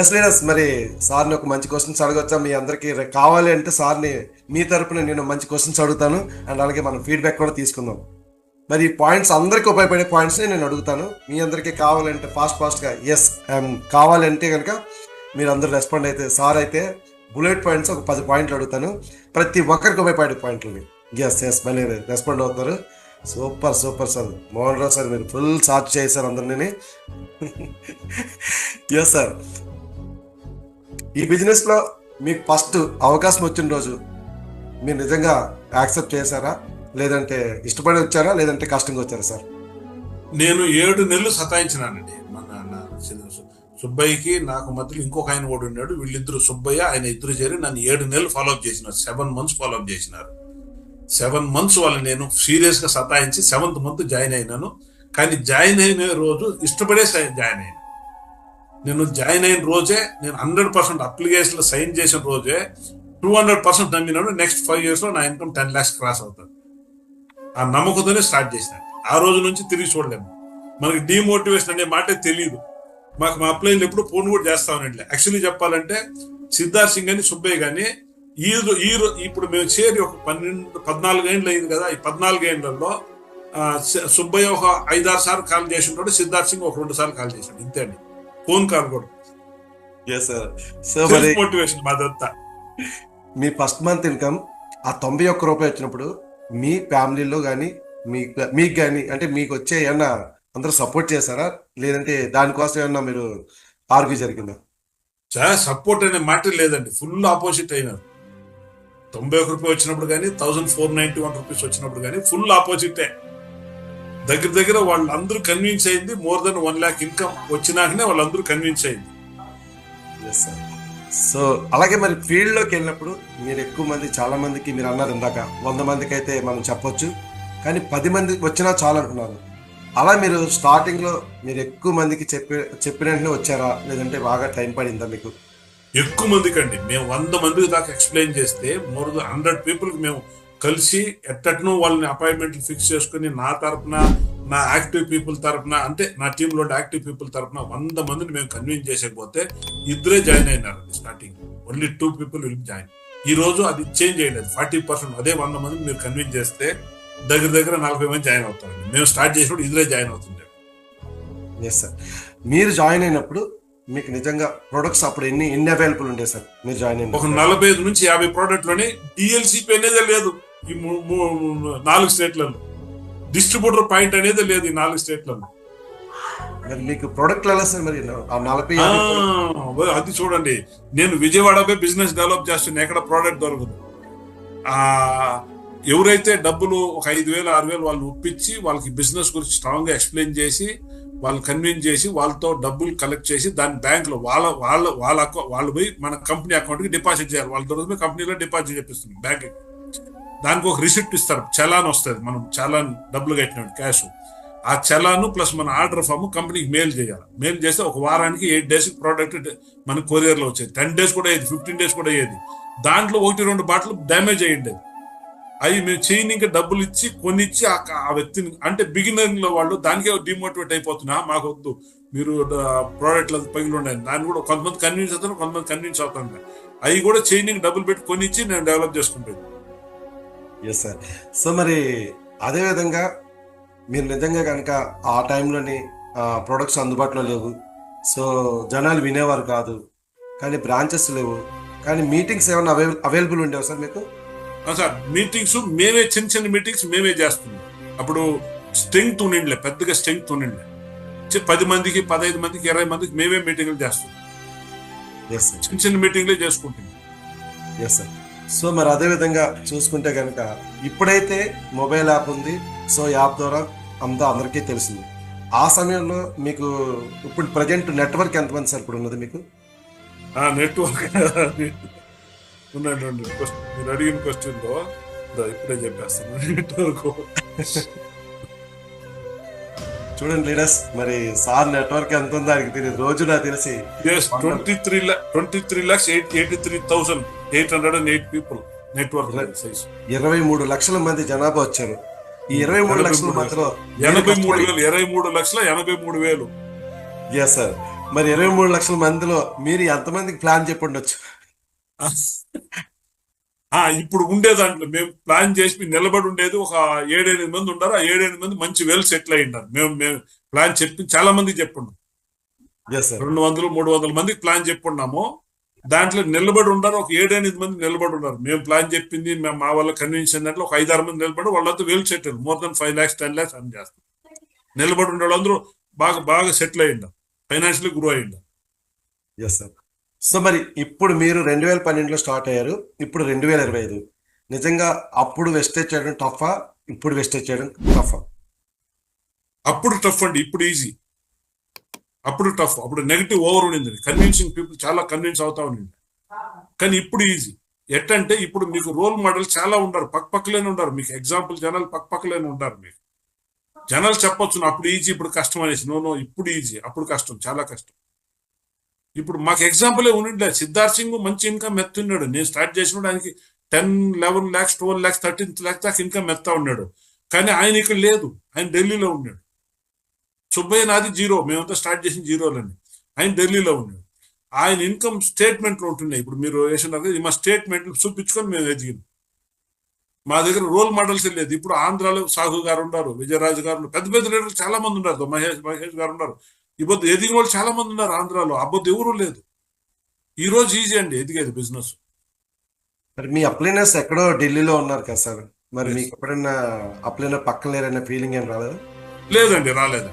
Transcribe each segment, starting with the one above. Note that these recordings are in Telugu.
ఎస్ లీడర్స్ మరి సార్ని ఒక మంచి క్వశ్చన్స్ అడగొచ్చా? మీ అందరికి కావాలి అంటే సార్ని మీ తరపున నేను మంచి క్వశ్చన్స్ అడుగుతాను. అండ్ అలాగే మనం ఫీడ్బ్యాక్ కూడా తీసుకుందాం. మరి ఈ పాయింట్స్ అందరికీ ఉపయోగపడే పాయింట్స్ని నేను అడుగుతాను. మీ అందరికీ కావాలంటే ఫాస్ట్ ఫాస్ట్గా ఎస్ um, కావాలంటే కనుక మీరు అందరూ రెస్పాండ్ అయితే సార్ అయితే బుల్లెట్ పాయింట్స్ ఒక పది పాయింట్లు అడుగుతాను. ప్రతి ఒక్కరికి ఉపయోగపడే పాయింట్లు ఎస్ ఎస్ మళ్ళీ రెస్పాండ్ అవుతారు. Super super sir. Mohan Rao sir మీరు ఫుల్ సాచ్ చేశారు అందరినీ ఎస్ సార్ ఈ బిజినెస్లో మీకు ఫస్ట్ అవకాశం వచ్చిన రోజు మీరు నిజంగా యాక్సెప్ట్ చేశారా? లేదంటే ఇష్టపడి వచ్చారా? లేదంటే కష్టంగా వచ్చారా సార్? నేను ఏడు నెలలు సతాయించినానండి మన సుబ్బయ్యకి నాకు మధ్యలో ఇంకొక ఆయన కూడా ఉన్నాడు. వీళ్ళిద్దరు సుబ్బయ్య ఆయన ఇద్దరు చేరి నన్ను ఏడు నెలలు ఫాలో అప్ చేసినారు. సెవెన్ మంత్స్ ఫాలో అప్ చేసినారు. సెవెన్ మంత్స్ వాళ్ళు నేను సీరియస్గా సతాయించి సెవెంత్ మంత్ జాయిన్ అయినాను. కానీ జాయిన్ అయిన రోజు ఇష్టపడే జాయిన్ అయ్యాను నేను జాయిన్ అయిన రోజే నేను హండ్రెడ్ పర్సెంట్ అప్లికేషన్లో సైన్ చేసిన రోజే టూ హండ్రెడ్ పర్సెంట్ నమ్మినాను. నెక్స్ట్ ఫైవ్ ఇయర్స్లో నా ఇన్కమ్ టెన్ లాక్స్ క్రాస్ అవుతుంది. ఆ నమ్మకంతోనే స్టార్ట్ చేసిన. ఆ రోజు నుంచి తిరిగి చూడలేము. మనకి డిమోటివేషన్ అనే మాటే తెలియదు మాకు మా అప్లైన్లు ఎప్పుడు ఫోన్ కూడా చేస్తా ఉన్నట్లే యాక్చువల్లీ చెప్పాలంటే సిద్ధార్థ్ సింగ్ అని సుబ్బయ్య కానీ ఈ ఈ ఇప్పుడు మేము చేరి ఒక పన్నెండు పద్నాలుగు ఏళ్ళు అయింది కదా ఈ పద్నాలుగు సి- సుబ్బయ్య ఒక ఐదారు సార్లు కాల్ చేసి ఉంటాడు సిద్ధార్థ్ సింగ్ ఒక రెండు సార్లు కాల్ చేశాడు ఇంతే అండి. ఫోన్ కాల్ కూడా. మోటివేషన్ మాదంతా. మీ ఫస్ట్ మంత్ ఇన్కమ్ ఆ తొంభై ఒక్క రూపాయి వచ్చినప్పుడు మీ ఫ్యామిలీలో కానీ మీ మీకు కానీ అంటే మీకు వచ్చే ఏమన్నా అందరూ సపోర్ట్ చేశారా? లేదంటే దానికోసం ఏమన్నా మీరు ఆర్గ్యూ జరిగిందా? చాలా సపోర్ట్ అనే మాట లేదండి. ఫుల్ ఆపోజిట్ అయినారు. తొంభై ఒక రూపాయి వచ్చినప్పుడు కానీ thousand four ninety one rupees వచ్చినప్పుడు కానీ ఫుల్ ఆపోజిటే దగ్గర దగ్గర వాళ్ళందరూ కన్విన్స్ అయింది more than one lakh income వచ్చినాకనే వాళ్ళందరూ కన్విన్స్ అయింది. ఎస్ సార్ సో అలాగే మరి ఫీల్డ్లోకి వెళ్ళినప్పుడు మీరు ఎక్కువ మంది చాలా మందికి మీరు అన్నారు ఇందాక వంద మందికి అయితే మనం చెప్పొచ్చు కానీ పది మంది వచ్చినా చాలు అంటున్నారు అలా మీరు స్టార్టింగ్లో మీరు ఎక్కువ మందికి చెప్పి చెప్పిన వెంటనే వచ్చారా? లేదంటే బాగా టైం పడిందా మీకు? ఎక్కువ మందికి అండి మేము వంద మందికి దాకా ఎక్స్ప్లెయిన్ చేస్తే మోర్ దెన్ హండ్రెడ్ పీపుల్కి మేము కలిసి ఎట్టట్నో వాళ్ళని అపాయింట్మెంట్లు ఫిక్స్ చేసుకుని నా తరపున నా యాక్టివ్ పీపుల్ తరపున అంటే నా టీంలో యాక్టివ్ పీపుల్ తరపున వంద మందిని మేము కన్విన్స్ చేసేకపోతే ఇద్దరే జాయిన్ అయినారు starting. Only two people will join. ఈ రోజు అది చేంజ్ చేయలేదు ఫార్టీ పర్సెంట్ అదే వంద మందిని మీరు కన్విన్స్ చేస్తే దగ్గర దగ్గర నలభై మంది జాయిన్ అవుతారండి. మేము స్టార్ట్ చేసినప్పుడు ఇద్దరే జాయిన్ అవుతుండే. ఎస్ సార్ మీరు జాయిన్ అయినప్పుడు మీకు నిజంగా ప్రొడక్ట్స్ అప్పుడు ఎన్ని ఎన్ని అవైలబుల్ ఉండే సార్? మీరు జాయిన్ ఒక అయిన నలభై ఐదు నుంచి యాభై ప్రోడక్ట్లోనే డిఎల్సిపి అనేదే లేదు. ఈ నాలుగు స్టేట్లలో డిస్ట్రిబ్యూటర్ పాయింట్ అనేది లేదు ఈ నాలుగు స్టేట్లలో మరి మీకు ప్రొడక్ట్లు ఎలా సార్ మరి ఆ నలభై అది చూడండి. నేను విజయవాడపై బిజినెస్ డెవలప్ చేస్తున్నా ఎక్కడ ప్రోడక్ట్ దొరకదు. ఆ ఎవరైతే డబ్బులు ఒక ఐదు వేలు ఆరు వేలు వాళ్ళు ఒప్పించి వాళ్ళకి బిజినెస్ గురించి స్ట్రాంగ్గా ఎక్స్ప్లెయిన్ చేసి వాళ్ళు కన్విన్స్ చేసి వాళ్ళతో డబ్బులు కలెక్ట్ చేసి దాని బ్యాంకులో వాళ్ళ వాళ్ళ వాళ్ళ వాళ్ళు పోయి మన కంపెనీ అకౌంట్కి డిపాజిట్ చేయాలి. వాళ్ళ దొరికి కంపెనీలో డిపాజిట్ చేపిస్తుంది బ్యాంక్ దానికి ఒక రిసిప్ట్ ఇస్తారు. చలాన్ వస్తుంది. మనం చలాన్ డబ్బులు కట్టినాడు క్యాష్. ఆ చలాను ప్లస్ మన ఆర్డర్ ఫామ్ కంపెనీకి మెయిల్ చేయాలి. మెయిల్ చేస్తే ఒక వారానికి ఎయిట్ డేస్ ప్రోడక్ట్ మన కొరియర్లో వచ్చేది. టెన్ డేస్ కూడా అయ్యేది. ఫిఫ్టీన్ డేస్ కూడా అయ్యేది. దాంట్లో ఒకటి రెండు బాటలు డ్యామేజ్ అయ్యిండేది. అవి మేము చేయని ఇంకా డబ్బులు ఇచ్చి కొనిచ్చి ఆ వ్యక్తిని అంటే బిగినింగ్లో వాళ్ళు దానికే డిమోటివేట్ అయిపోతున్నా మాకు వద్దు. మీరు ప్రోడక్ట్ల పగిలి ఉన్నాయి దాన్ని కూడా కొంతమంది కన్విన్స్ అవుతారు కొంతమంది కన్విన్స్ అవుతాను అవి కూడా చైనింగ్ డబ్బులు పెట్టి కొనిచ్చి నేను డెవలప్ చేసుకుంటాను. ఎస్ సార్ సో మరి అదే విధంగా మీరు నిజంగా కనుక ఆ టైంలోని ప్రొడక్ట్స్ అందుబాటులో లేవు. సో జనాలు వినేవారు కాదు. కానీ బ్రాంచెస్ లేవు. కానీ మీటింగ్స్ ఏమైనా అవైల అవైలబుల్ ఉండేవా సార్ మీకు? సార్ మీటింగ్స్ మేమే చిన్న చిన్న మీటింగ్స్ మేమే చేస్తున్నాం. అప్పుడు స్ట్రెంగ్త్ ఉండిండలే పెద్దగా స్ట్రెంగ్త్ ఉండిండలే పది మందికి పదహైదు మందికి ఇరవై మందికి మేమే మీటింగ్లు సార్ చిన్న చిన్న మీటింగ్లే చేసుకుంటున్నాం. ఎస్ సార్ సో మరి అదే విధంగా చూసుకుంటే కనుక ఇప్పుడైతే మొబైల్ యాప్ ఉంది. సో యాప్ ద్వారా అంతా అందరికీ తెలిసింది. ఆ సమయంలో మీకు ఇప్పుడు ప్రజెంట్ నెట్వర్క్ ఎంతమంది సార్ ఇప్పుడు ఉన్నది మీకు నెట్వర్క్ Question- మీరు అడిగిన క్వశ్చన్లో దా, ఇప్పుడే చెప్పేస్తాను. నెట్వర్క్ చూడండి లీడర్స్ మరి సార్ నెట్వర్క్ ఎంత ఉందో ఆయనకి తెలియదు. రోజు నాకు తెలిసి twenty three twenty three lakhs eight eighty three thousand eight hundred and eight people network size ఇరవై మూడు లక్షల మంది జనాభా వచ్చారు. ఈ ఇరవై మూడు లక్షల మధ్యలో ఎనభై మూడు వేలు ఇరవై మూడు లక్షల ఎనభై మూడు వేలు. ఎస్ సార్ మరి ఇరవై మూడు లక్షల మందిలో మీరు ఎంతమందికి ప్లాన్ చెప్పి ఉండొచ్చు? ఆ ఇప్పుడు ఉండే దాంట్లో మేము ప్లాన్ చేసి నిలబడి ఉండేది ఒక ఏడెనిమిది మంది ఉన్నారు ఆ ఏడెనిమిది మంది మంచి వెల్ సెటిల్ అయి ఉన్నారు మేము మేము ప్లాన్ చెప్పి చాలా మందికి చెప్పున్నాం ఎస్ సార్ రెండు వందలు మూడు వందల మందికి ప్లాన్ చెప్పున్నాము. దాంట్లో నిలబడి ఉన్నారు ఒక ఏడెనిమిది మంది నిలబడి ఉన్నారు మేము ప్లాన్ చెప్పింది మేము మా వాళ్ళ కన్విన్స్ దాంట్లో ఒక ఐదారు మంది నిలబడి వాళ్ళంతా well settle more than five lakhs ten lakhs అని చేస్తారు. నిలబడి ఉండే వాళ్ళందరూ బాగా బాగా సెటిల్ అయ్యిండారు. ఫైనాన్షియల్లీ గ్రో అయ్యిండారు. ఎస్ సార్ సో మరి ఇప్పుడు మీరు రెండు వేల పన్నెండులో స్టార్ట్ అయ్యారు ఇప్పుడు రెండు వేల ఇరవై ఐదు. నిజంగా అప్పుడు వెస్టేజ్ చేయడం టఫా ఇప్పుడు వెస్టేజ్ చేయడం టఫా? అప్పుడు టఫ్ అండి ఇప్పుడు ఈజీ. అప్పుడు టఫ్ అప్పుడు నెగిటివ్ ఓవర్ ఉండింది. కన్విన్సింగ్ పీపుల్ చాలా కన్విన్స్ అవుతా ఉండింది. కానీ ఇప్పుడు ఈజీ. ఎట్టంటే ఇప్పుడు మీకు రోల్ మోడల్ చాలా ఉంటారు పక్క పక్కలేనే ఉంటారు మీకు ఎగ్జాంపుల్ జనాలు పక్క పక్కలేనే ఉంటారు మీకు జనాలు చెప్పొచ్చు అప్పుడు ఈజీ ఇప్పుడు కష్టం అనేసి. నో నో ఇప్పుడు ఈజీ అప్పుడు కష్టం చాలా కష్టం. ఇప్పుడు మాకు ఎగ్జాంపులే ఉండిండే సిద్ధార్థ్ సింగ్ మంచి ఇన్కమ్ ఎత్తున్నాడు. నేను స్టార్ట్ చేసినప్పుడు ఆయనకి ten eleven lakhs twelve lakhs thirteen lakhs దాకా ఇన్కమ్ ఎత్తా ఉన్నాడు. కానీ ఆయన ఇక్కడ లేదు. ఆయన ఢిల్లీలో ఉన్నాడు. సుబ్బయ్య నాది జీరో. మేమంతా స్టార్ట్ చేసిన జీరోలని ఆయన ఢిల్లీలో ఉన్నాడు. ఆయన ఇన్కమ్ స్టేట్మెంట్లు ఉంటున్నాయి. ఇప్పుడు మీరు వేసినారు మా స్టేట్మెంట్లు చూపించుకొని మేము ఎదిగినాం. మా దగ్గర రోల్ మోడల్స్ లేదు. ఇప్పుడు ఆంధ్రాలో సాహు గారు ఉన్నారు విజయరాజు గారు పెద్ద పెద్ద లీడర్లు చాలా మంది ఉన్నారు. మహేష్ మహేష్ గారు ఉన్నారు. పొద్దు ఎదిగిన వాళ్ళు చాలా మంది ఉన్నారు ఆంధ్రాలో. అబ్బొద్దు ఎవరు లేదు. ఈ రోజు ఈజీ అండి ఎదిగేది బిజినెస్. మరి మీ అప్లైనర్స్ ఎక్కడో ఢిల్లీలో ఉన్నారు కదా సార్? మరి. మీకు ఎప్పుడైనా అప్లైనర్ పక్కన లేరనే ఫీలింగ్ ఏం రాలేదు? లేదండి రాలేదు.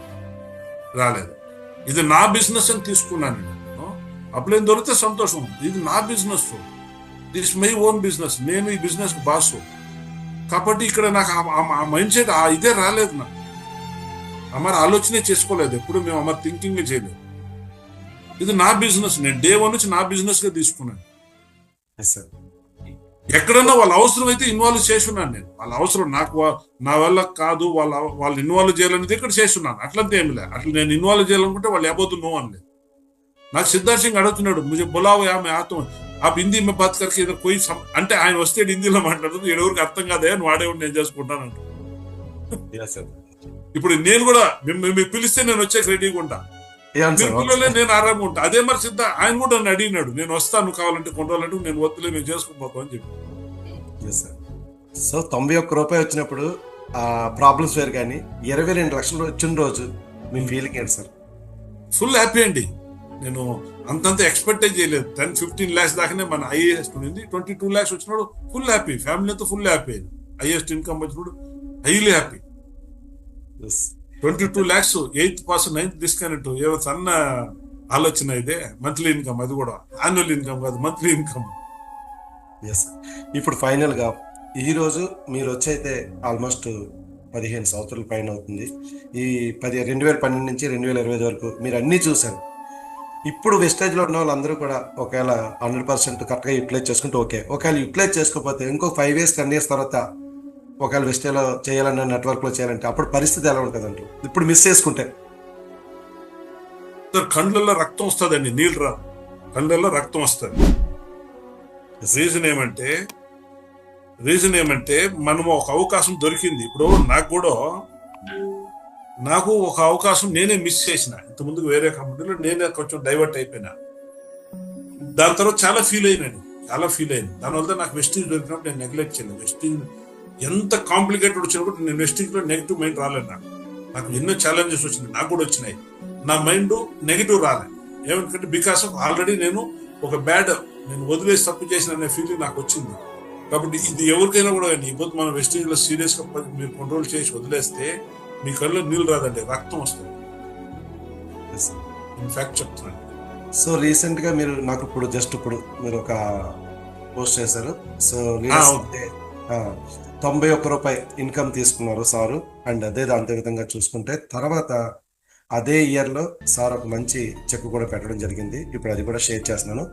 రాలేదు. ఇది నా బిజినెస్ అని తీసుకున్నాను నేను. అప్పుడేం దొరికితే సంతోషం. ఇది నా business. This my own business నేను ఈ బిజినెస్ బాసు. కాబట్టి ఇక్కడ నాకు ఆ మైండ్ సెట్ ఆ ఇదే రాలేదు నాకు. అమర్ ఆలోచనే చేసుకోలేదు ఎప్పుడు మేము అమర్ థింకింగ్ చేయలేదు. ఇది నా బిజినెస్ నేను డే వన్ నుంచి నా బిజినెస్గా తీసుకున్నాను. ఎక్కడన్నా వాళ్ళ అవసరం అయితే ఇన్వాల్వ్ చేస్తున్నాను నేను. వాళ్ళ అవసరం నాకు నా వల్ల కాదు వాళ్ళ వాళ్ళు ఇన్వాల్వ్ చేయాలనేది ఇక్కడ చేస్తున్నాను. అట్లంతా ఏమి లేదు. అట్లా నేను ఇన్వాల్వ్ చేయాలనుకుంటే వాళ్ళు లేకపోతే నువ్వు అనలేదు. నాకు సిద్ధార్థ్ సింగ్ అడుగుతున్నాడు ముజే బులావు ఆమె ఆత్మ ఆ బింది మే బాత్ ఏదో పోయి అంటే ఆయన వస్తే హిందీలో మాట్లాడుతుంది ఏడవరికి అర్థం కాదే నువ్వు ఆడేవాడు నేను సార్ ఇప్పుడు నేను కూడా మిమ్మ- మీకు పిలిస్తే నేను వచ్చే రెడీగా ఉంటా. మీరు పిల్లలే నేను ఆరాంగా ఉంటా. అదే మరి సిద్ధ ఆయన కూడా నన్ను అడిగినాడు నేను వస్తాను కావాలంటే కొండాలంటే నేను వద్దులే మేము చేసుకుపోతాం అని చెప్పి. సో తొంభై ఒక్క రూపాయి వచ్చినప్పుడు ఆ ప్రాబ్లమ్స్ వేరు కానీ ఇరవై రెండు లక్షలు వచ్చిన రోజు మీ ఫీలింగ్ ఏంటి సార్ ఫుల్ హ్యాపీ అండి. నేను అంతంత ఎక్స్పెక్టే చేయలేదు. టెన్ ఫిఫ్టీన్ ల్యాక్స్ దాకానే మన ఐఏఎస్ ఉంది ట్వంటీ టూ ల్యాక్స్ వచ్చినప్పుడు ఫుల్ హ్యాపీ ఫ్యామిలీ అంతా ఫుల్ హ్యాపీ హైయెస్ట్ ఇన్కమ్ వచ్చినప్పుడు highly happy yes twenty two lakhs eighth pass ninth discount ఏవో సన్న ఆలోచన ఇదే. మంత్లీ ఇన్కమ్ అది కూడా. యాన్యువల్ ఇన్కమ్ కాదు మంత్లీ ఇన్కమ్ ఎస్ ఇప్పుడు ఫైనల్గా ఈరోజు మీరు వచ్చైతే ఆల్మోస్ట్ పదిహేను సంవత్సరాల పైన అవుతుంది. ఈ పది రెండు వేల పన్నెండు నుంచి రెండు వేల ఇరవై ఐదు వరకు మీరు అన్నీ చూశారు. ఇప్పుడు వెస్టేజ్లో ఉన్న వాళ్ళందరూ కూడా ఒకవేళ హండ్రెడ్ పర్సెంట్ కరెక్ట్గా యూటిలైజ్ చేసుకుంటే ఓకే ఒకవేళ యూటిలైజ్ చేసుకోకపోతే ఇంకో ఫైవ్ ఇయర్స్ టెన్ ఇయర్స్ తర్వాత ఒకవేళ వెస్టేజ్లో చేయాలన్నా నెట్వర్క్లో చేయాలంటే అప్పుడు పరిస్థితి ఎలా ఉంటుంది అంటారు ఇప్పుడు మిస్ చేసుకుంటే. కళ్ళల్లో రక్తం వస్తుందండి నీళ్ళు రా కళ్ళల్లో రక్తం వస్తుంది. రీజన్ ఏమంటే రీజన్ ఏమంటే మనం ఒక అవకాశం దొరికింది. ఇప్పుడు నాకు కూడా నాకు ఒక అవకాశం నేనే మిస్ చేసిన. ఇంత వేరే కంపెనీలో నేనే కొంచెం డైవర్ట్ అయిపోయినా. దాని తర్వాత చాలా ఫీల్ అయినాను. చాలా ఫీల్ అయింది దానివల్ల నాకు వెస్టీజ్ దొరికినప్పుడు నేను నెగ్లెక్ట్ చేయలేదు. వెస్టీజ్ ఎంత కాంప్లికేటెడ్ వచ్చినా కూడా నేను వెస్టింగ్లో నెగిటివ్ మైండ్ రాలేదు నాకు. నాకు ఎన్నో ఛాలెంజెస్ వచ్చినాయి నాకు కూడా వచ్చినాయి. నా మైండ్ నెగిటివ్ రాలే. ఏమంటే బికాస్ ఆఫ్ ఆల్రెడీ నేను ఒక బ్యాడ్ నేను వదిలేసి తప్పు చేసిన అనే ఫీలింగ్ నాకు వచ్చింది. కాబట్టి ఇది ఎవరికైనా కూడా కానీ ఇప్పుడు మన వెస్టింగ్లో సీరియస్గా ప- మీరు కంట్రోల్ చేసి వదిలేస్తే మీ కళ్ళు నీళ్ళు రాదండి రక్తం వస్తుంది. ఇన్ఫాక్ట్ చెప్తున్నాను. సో రీసెంట్గా మీరు నాకు ఇప్పుడు జస్ట్ ఇప్పుడు మీరు ఒక పోస్ట్ చేశారు. సో. తొంభై ఒక్క రూపాయి ఇన్కమ్ తీసుకున్నారు సారు. అండ్ అదే దాంతో విధంగా చూసుకుంటే తర్వాత అదే ఇయర్లో సార్ ఒక మంచి చెక్ కూడా పెట్టడం జరిగింది. ఇప్పుడు అది కూడా షేర్ చేస్తున్నాను.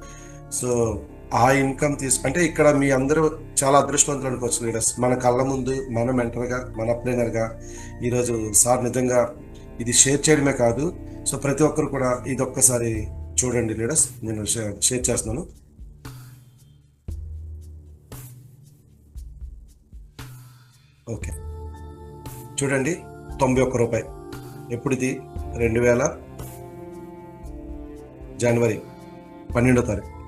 సో ఆ ఇన్కమ్ తీసు అంటే ఇక్కడ మీ అందరూ చాలా అదృష్టవంతులు అనుకోవచ్చు లీడర్స్. మన కళ్ళ ముందు మన మెంటర్గా మన అప్లైనర్గా ఈరోజు సార్ నిజంగా ఇది షేర్ చేయడమే కాదు. సో ప్రతి ఒక్కరు కూడా ఇది ఒక్కసారి చూడండి లీడర్స్. నేను షేర్ చేస్తున్నాను. ఓకే. చూడండి తొంభై ఒక్క రూపాయి. ఎప్పుడుది? రెండు వేల జనవరి పన్నెండో తారీఖు.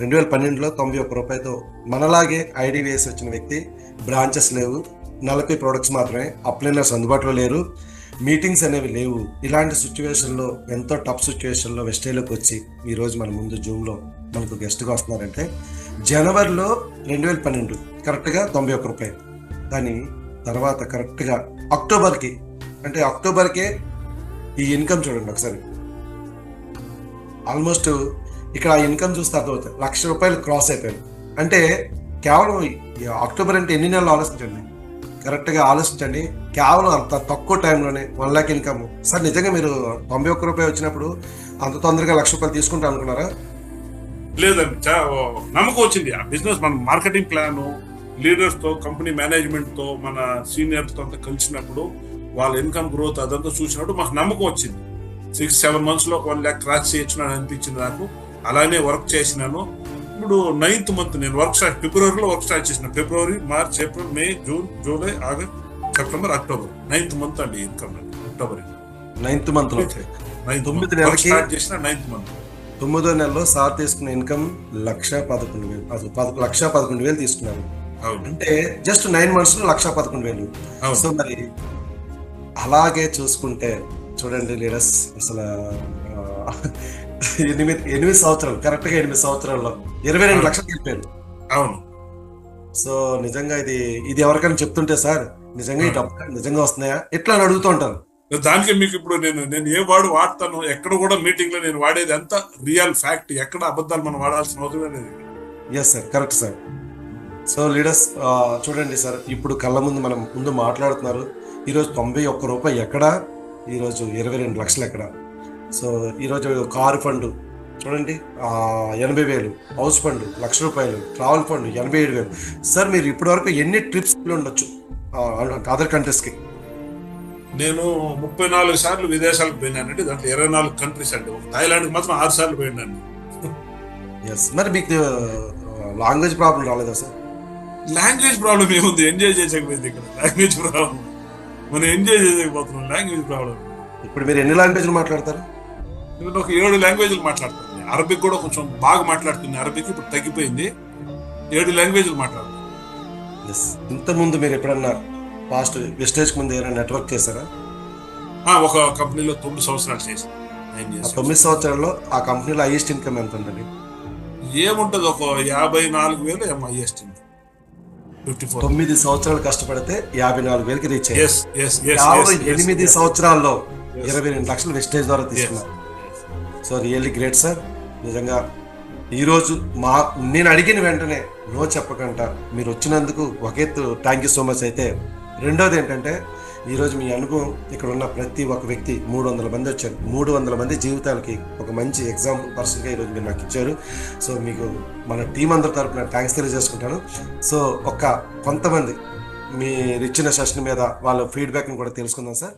రెండు వేల పన్నెండులో తొంభై ఒక్క రూపాయతో మనలాగే ఐడి వేసి వచ్చిన వ్యక్తి బ్రాంచెస్ లేవు నలభై ప్రొడక్ట్స్ మాత్రమే అప్లైనర్స్ అందుబాటులో లేరు మీటింగ్స్ అనేవి లేవు. ఇలాంటి సిచ్యువేషన్లో ఎంతో టఫ్ సిచ్యువేషన్లో వెస్టేలోకి వచ్చి ఈరోజు మన ముందు జూమ్లో మనకు గెస్ట్గా వస్తున్నారంటే జనవరిలో రెండు వేల పన్నెండు కరెక్ట్గా తొంభై ఒక్క రూపాయలు కానీ తర్వాత కరెక్ట్గా అక్టోబర్కి అంటే అక్టోబర్కే ఈ ఇన్కమ్ చూడండి ఒకసారి. ఆల్మోస్ట్ ఇక్కడ ఆ ఇన్కమ్ చూస్తే అర్థమవుతుంది. లక్ష రూపాయలు క్రాస్ అయిపోయాను అంటే కేవలం అక్టోబర్ అంటే ఎన్ని నెలలు ఆలోచించండి. కరెక్ట్గా ఆలోచించండి. కేవలం అంత తక్కువ టైంలోనే వన్ లాక్ ఇన్కమ్. సార్ నిజంగా మీరు తొంభై ఒక్క రూపాయలు వచ్చినప్పుడు అంత తొందరగా లక్ష రూపాయలు తీసుకుంటా అనుకున్నారా లేదండి చా- ఓ నమ్మకం వచ్చింది. ఆ బిజినెస్ మన మార్కెటింగ్ ప్లాను లీడర్స్తో కంపెనీ మేనేజ్మెంట్తో మన సీనియర్స్తో అంతా కలిసినప్పుడు వాళ్ళ ఇన్కమ్ గ్రోత్ అదంతా చూసినప్పుడు మాకు నమ్మకం వచ్చింది. సిక్స్ సెవెన్ మంత్స్లో వన్ ల్యాక్ క్రాచ్ చేయొచ్చు అనిపించింది నాకు. అలానే వర్క్ చేసినాను. ఇప్పుడు నైన్త్ మంత్ నేను వర్క్ స్టార్ట్ ఫిబ్రవరిలో వర్క్ స్టార్ట్ చేసిన. February March April May June July August September October ninth month అండి ఇన్కమ్ అక్టోబర్ నైన్త్ తొమ్మిది మంత్ నెలలకి- స్టార్ట్ చేసిన నైన్త్ మంత్ తొమ్మిదో నెలలో సార్ తీసుకున్న ఇన్కమ్ లక్ష పదకొండు వేలు అది పద లక్ష పదకొండు వేలు తీసుకున్నారు అవును అంటే జస్ట్ నైన్ మంత్స్లో లక్ష పదకొండు వేలు. సో మరి అలాగే చూసుకుంటే చూడండి లీడర్స్ అసలు ఎనిమిది ఎనిమిది సంవత్సరాలు కరెక్ట్గా ఎనిమిది సంవత్సరాల్లో ఇరవై రెండు లక్షలు చెప్పారు అవును. సో నిజంగా ఇది ఇది ఎవరికైనా చెప్తుంటే సార్ నిజంగా ఈ డబ్బు నిజంగా వస్తున్నాయా? ఎట్లా అని అడుగుతూ ఉంటాను దానికి మీకు ఇప్పుడు నేను నేను ఏ వాడు వాడతాను ఎక్కడ కూడా మీటింగ్లో నేను వాడేది అంతా రియల్ ఫ్యాక్ట్ ఎక్కడ అబద్ధాలు మనం వాడాల్సిన అవసరం లేదు. Yes sir correct sir so leaders చూడండి సార్ ఇప్పుడు కళ్ళ ముందు మనం ముందు మాట్లాడుతున్నారు. ఈరోజు తొంభై ఒక్క రూపాయి ఎక్కడ? ఈరోజు ఇరవై రెండు లక్షలు ఎక్కడ? సో ఈరోజు కారు ఫండ్ చూడండి ఎనభై వేలు హౌస్ ఫండ్ లక్ష రూపాయలు ట్రావెల్ ఫండ్ ఎనభై ఏడు వేలు. సార్ మీరు ఇప్పటి వరకు ఎన్ని ట్రిప్స్ ఉండొచ్చు అదర్ కంట్రీస్కి? నేను ముప్పై నాలుగు సార్లు విదేశాలకు పోయినానండి. దాంట్లో ఇరవై నాలుగు కంట్రీస్ అండి. థాయిలాండ్కి మాత్రం ఆరు సార్లు పోయినాను. ఎస్ మరి మీకు లాంగ్వేజ్ ప్రాబ్లం రాలేదా సార్? లాంగ్వేజ్ ప్రాబ్లం ఏముంది? ఎంజాయ్ చేసేకపోయింది ఇక్కడ. లాంగ్వేజ్ ప్రాబ్లం మనం ఎంజాయ్ చేసేకపోతున్నాం లాంగ్వేజ్ ప్రాబ్లం ఇప్పుడు మీరు ఎన్ని లాంగ్వేజ్లు మాట్లాడతారు? నేను ఒక ఏడు లాంగ్వేజ్లు మాట్లాడుతాను అరబిక్ కూడా కొంచెం బాగా మాట్లాడుతుంది. అరబిక్ ఇప్పుడు తగ్గిపోయింది. ఏడు లాంగ్వేజ్లు మాట్లాడుతాను ఎస్ ఇంతకుముందు మీరు ఎప్పుడన్నా పాస్ట్ వెస్టేజ్కి ముందు ఏమైనా నెట్వర్క్ చేశారా? ఒక కంపెనీలో తొమ్మిది సంవత్సరాలు చేశాను. తొమ్మిది సంవత్సరాల్లో ఆ కంపెనీలో హైయెస్ట్ ఇన్కమ్ ఎంత ఉంటుంది ఏముంటది? ఒక యాభై నాలుగు వేలు ఏమో ఫిఫ్టీ ఫోర్ తొమ్మిది సంవత్సరాలు కష్టపడితే యాభై నాలుగు వేలకి రీచ్ అయ్యారు. ఎనిమిది సంవత్సరాల్లో ఇరవై రెండు లక్షలు వెస్టేజ్ ద్వారా తీసుకున్నారు. సో రియల్లీ గ్రేట్ సార్ నిజంగా ఈరోజు మా నేను అడిగిన వెంటనే నో చెప్పకుండా మీరు వచ్చినందుకు okay thank you so much అయితే రెండోది ఏంటంటే ఈరోజు మీ అనుభవం ఇక్కడ ఉన్న ప్రతి ఒక్క వ్యక్తి మూడు వందల మంది వచ్చారు. మూడు వందల మంది జీవితాలకి ఒక మంచి ఎగ్జాంపుల్ పర్సన్గా ఈరోజు మీరు నాకు ఇచ్చారు. సో మీకు మన టీం అందరి తరపున థ్యాంక్స్ తెలియజేసుకుంటాను. సో ఒక కొంతమంది మీరు ఇచ్చిన సెషన్ మీద వాళ్ళ ఫీడ్బ్యాక్ని కూడా తెలుసుకుందాం సార్